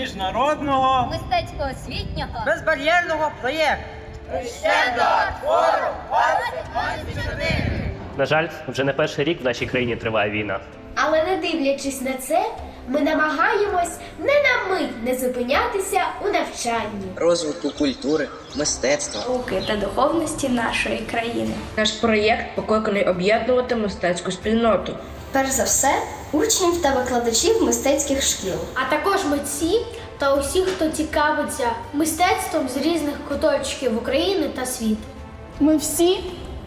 міжнародного мистецького освітнього безбар'єрного проєкту. На жаль, вже не перший рік в нашій країні триває війна. Але не дивлячись на це, ми намагаємось не на мить не зупинятися у навчанні. розвитку культури, мистецтва. Науки та духовності нашої країни. Наш проєкт покликаний об'єднувати мистецьку спільноту. Перш за все, учнів та викладачів мистецьких шкіл. а також митці та усіх, хто цікавиться мистецтвом з різних куточків України та світу. Ми всі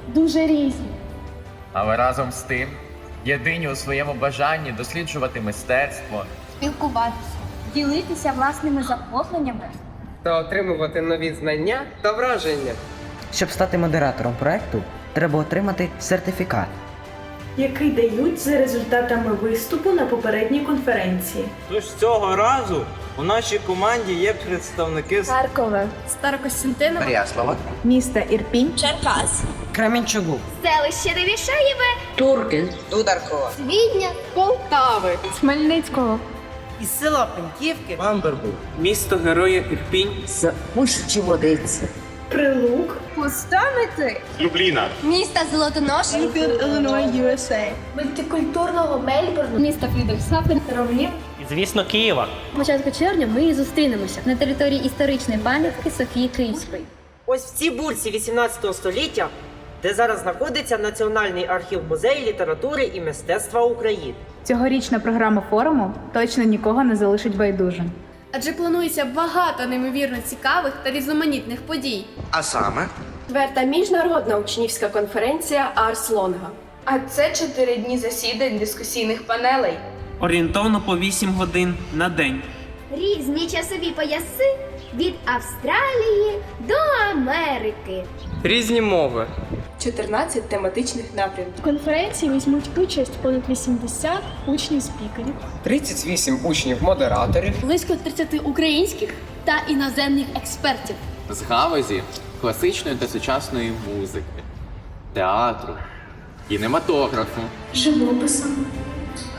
дуже різні. Але разом з тим єдині у своєму бажанні досліджувати мистецтво, спілкуватися, ділитися власними захопленнями. та отримувати нові знання та враження. Щоб стати модератором проекту, треба отримати сертифікат. Який дають за результатами виступу на попередній конференції. Тож цього разу у нашій команді є представники з Харкове, Старокостянтинова, Переяслава. міста Ірпінь, Черкас. Кременчугу. Селище Невішаєве. Турки Дударкова. Відня. Полтави, Хмельницького. Із села Пеньківки. Бамбербург, місто Героя Ірпінь. Прилук, Міста Золотонош, Мультикультурного Мельбурну міста Фрідельсхафен, Ромнів. І звісно, Києва. Початку червня ми і зустрінемося. на території історичної пам'ятки Софії Київської. Ось в цій бурці 18 століття, де зараз знаходиться Національний архів музею літератури і мистецтва України. Цьогорічна програма форуму точно нікого не залишить байдужим. Адже планується багато неймовірно цікавих та різноманітних подій. А саме Четверта міжнародна учнівська конференція Арс Лонга. А це чотири дні засідань дискусійних панелей. Орієнтовно по 8 годин на день. Різні часові пояси від Австралії до Америки. Різні мови. 14 тематичних напрямків. В конференції візьмуть участь понад 80 учнів-спікерів. 38 учнів-модераторів. Близько 30 українських та іноземних експертів. з галузі класичної та сучасної музики, театру, кінематографу, Живописом,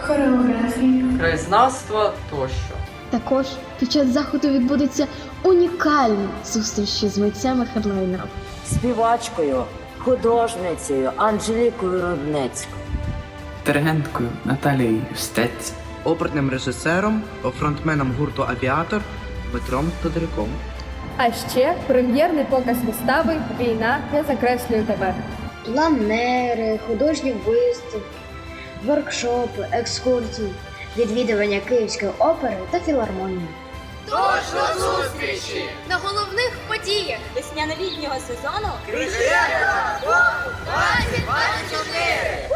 хореографією. Краєзнавство тощо. Також під час заходу відбудуться унікальні зустрічі з митцями хедлайнером. Співачкою, художницею Анжелікою Руднецькою. Диригенткою Наталією Стець. оперним режисером, фронтменом гурту Авіатор Дмитром Тодоряком. А ще прем'єрний показ вистави Війна не закреслює тебе. Планери, художні виставки, воркшопи, екскурсії, відвідування Київської опери та філармонії. Тож до зустрічі! На головних подіях весняно-літнього сезону Кричаємо! 2024!